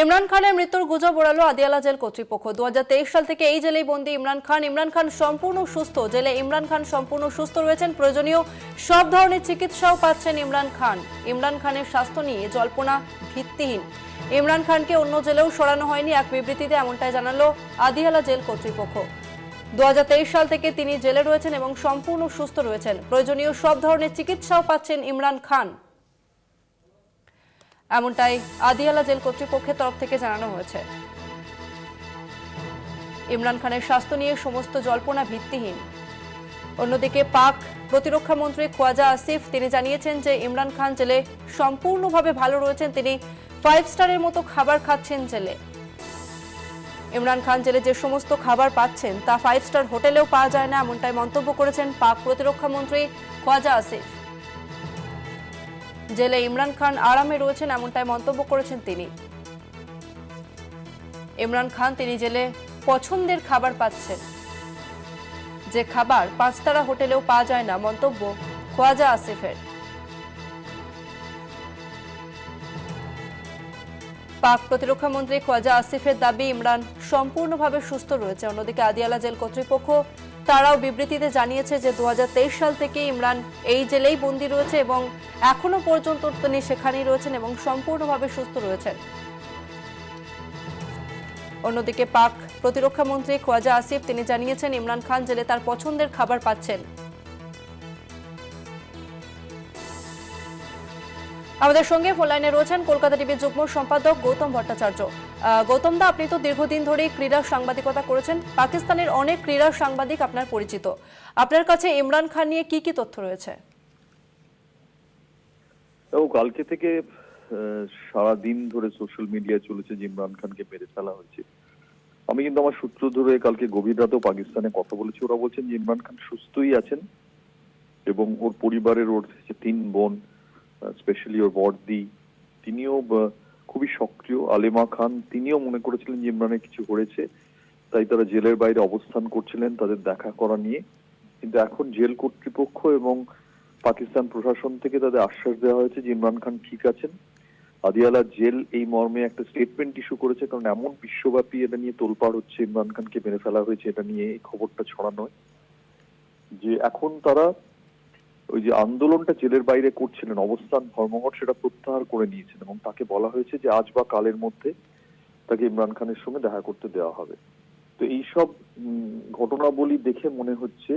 ইমরান খানের মৃত্যুর গুজব ওড়ালো আদিয়ালা জেল কর্তৃপক্ষ। দুহাজার তেইশ সাল থেকে এই জেলেই বন্দী ইমরান খান। ইমরান খান সম্পূর্ণ সুস্থ। জেলে ইমরান খান সম্পূর্ণ সুস্থ রয়েছেন। প্রয়োজনীয় সব ধরনের চিকিৎসাও পাচ্ছেন ইমরান খান। ইমরান খানের স্বাস্থ্য নিয়ে জল্পনা ভিত্তিহীন। ইমরান খানকে অন্য জেলেও সরানো হয়নি এক বিবৃতিতে এমনটাই জানালো আদিয়ালা জেল কর্তৃপক্ষ। দু হাজার তেইশ সাল থেকে তিনি জেলে রয়েছেন এবং সম্পূর্ণ সুস্থ রয়েছেন। প্রয়োজনীয় সব ধরনের চিকিৎসাও পাচ্ছেন ইমরান খান। এমনটাই আদিয়ালা জেল কর্তৃপক্ষের তরফ থেকে জানানো হয়েছে। ইমরান খানের স্বাস্থ্য নিয়ে সমস্ত জল্পনা ভিত্তিহীন। অন্যদিকে পাক প্রতিরক্ষা মন্ত্রী খোয়াজা আসিফ তিনি জানিয়েছেন যে ইমরান খান জেলে সম্পূর্ণভাবে ভালো রয়েছেন তিনি ফাইভ স্টারের মতো খাবার খাচ্ছেন জেলে। ইমরান খান জেলে যে সমস্ত খাবার পাচ্ছেন তা ফাইভ স্টার হোটেলেও পাওয়া যায় না এমনটাই মন্তব্য করেছেন পাক প্রতিরক্ষা মন্ত্রী খোয়াজা আসিফ। জেলে ইমরান খান আরামে রয়েছেন, এমনটাই মন্তব্য করেছেন তিনি। ইমরান খান তিনি জেলে পছন্দের খাবার পাচ্ছেন। যে খাবার পাঁচতারা হোটেলেও পাওয়া যায় না, মন্তব্য খোয়াজা আসিফের। পাক প্রতিরক্ষা মন্ত্রী খোয়াজা আসিফের দাবি, ইমরান সম্পূর্ণভাবে সুস্থ রয়েছে। অন্যদিকে আদিয়ালা জেল কর্তৃপক্ষ তারাও বিবৃতিতে জানিয়েছে যে দু সাল থেকে ইমরান এই জেলেই বন্দী রয়েছে এবং এখনও পর্যন্ত তিনি সেখানেই রয়েছেন এবং সম্পূর্ণভাবে সুস্থ রয়েছেন। অন্যদিকে পাক প্রতিরক্ষা মন্ত্রী খোয়াজা আসিফ তিনি জানিয়েছেন, ইমরান খান জেলে তার পছন্দের খাবার পাচ্ছেন। আমাদের সঙ্গে ফোন লাইনে রয়েছেন কলকাতা টিভির যুগ্ম সম্পাদক গৌতম ভট্টাচার্য। গৌতম দা, আপনি তো দীর্ঘদিন ধরেই ক্রীড়া সাংবাদিকতা করেছেন। পাকিস্তানের অনেক ক্রীড়া সাংবাদিক আপনার পরিচিত। আপনার কাছে ইমরান খান নিয়ে কি কি তথ্য রয়েছে? ও, কালকে থেকে সারা দিন ধরে সোশ্যাল মিডিয়ায় চলেছে যে ইমরান খানকে মেরে ফেলা হয়েছে। আমি কিন্তু আমার সূত্র ধরে কালকে গভীর রাতেও পাকিস্তানে কথা বলেছি। ওরা বলছেন যে ইমরান খান সুস্থই আছেন এবং ওর পরিবারের ওর তিন বোন স্পেশালি ওর বর্দি তিনিও খুবই সক্রিয়। আলেমা খান, তিনিও মনে করেছিলেন যে ইমরানের কিছু হয়েছে তাই তারা জেলের বাইরে অবস্থান করছিলেন তাদের দেখা করা নিয়ে। কিন্তু এখন জেল কর্তৃপক্ষ এবং পাকিস্তান প্রশাসন থেকে তাদের আশ্বাস দেওয়া হয়েছে যে ইমরান খান ঠিক আছেন। আদিয়ালা জেল এই মর্মে একটা স্টেটমেন্ট ইস্যু করেছে, কারণ এমন বিশ্বব্যাপী এটা নিয়ে তোলপাড় হচ্ছে ইমরান খানকে মেরে ফেলা হয়েছে, এটা নিয়ে এই খবরটা ছড়ানো। যে এখন তারা ওই যে আন্দোলনটা জেলের বাইরে করছিলেন, অবস্থান ধর্মঘট সেটা প্রত্যাহার করে নিয়েছেন এবং তাকে বলা হয়েছে যে আজ বা কালের মধ্যে তাকে ইমরান খানের সঙ্গে দেখা করতে দেওয়া হবে। তো এইসব ঘটনাবলী দেখে মনে হচ্ছে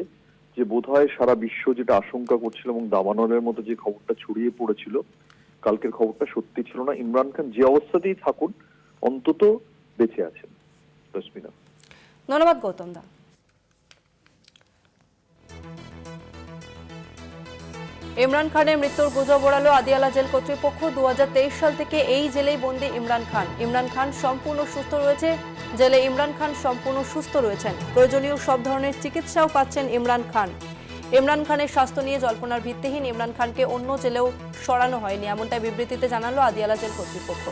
যে বোধহয় সারা বিশ্ব যেটা আশঙ্কা করছিল এবং দাবানলের মতো যে খবরটা ছড়িয়ে পড়েছিল, কালকের খবরটা সত্যি ছিল না। ইমরান খান যে অবস্থাতেই থাকুন, অন্তত বেঁচে আছেন। রশ্মিনা ধন্যবাদ গৌতম দা। ইমরান খানের মৃত্যুর গুজব ওড়ালো আদিয়ালা জেল কর্তৃপক্ষ। দুহাজার তেইশ সাল থেকে এই জেলেই বন্দী ইমরান খান। ইমরান খান সম্পূর্ণ সুস্থ রয়েছে। জেলে ইমরান খান সম্পূর্ণ সুস্থ রয়েছেন। প্রয়োজনীয় সব ধরনের চিকিৎসাও পাচ্ছেন ইমরান খান। ইমরান খানের স্বাস্থ্য নিয়ে জল্পনার ভিত্তিহীন ইমরান খানকে অন্য জেলেও সরানো হয়নি, এমনটাই বিবৃতিতে জানালো আদিয়ালা জেল কর্তৃপক্ষ।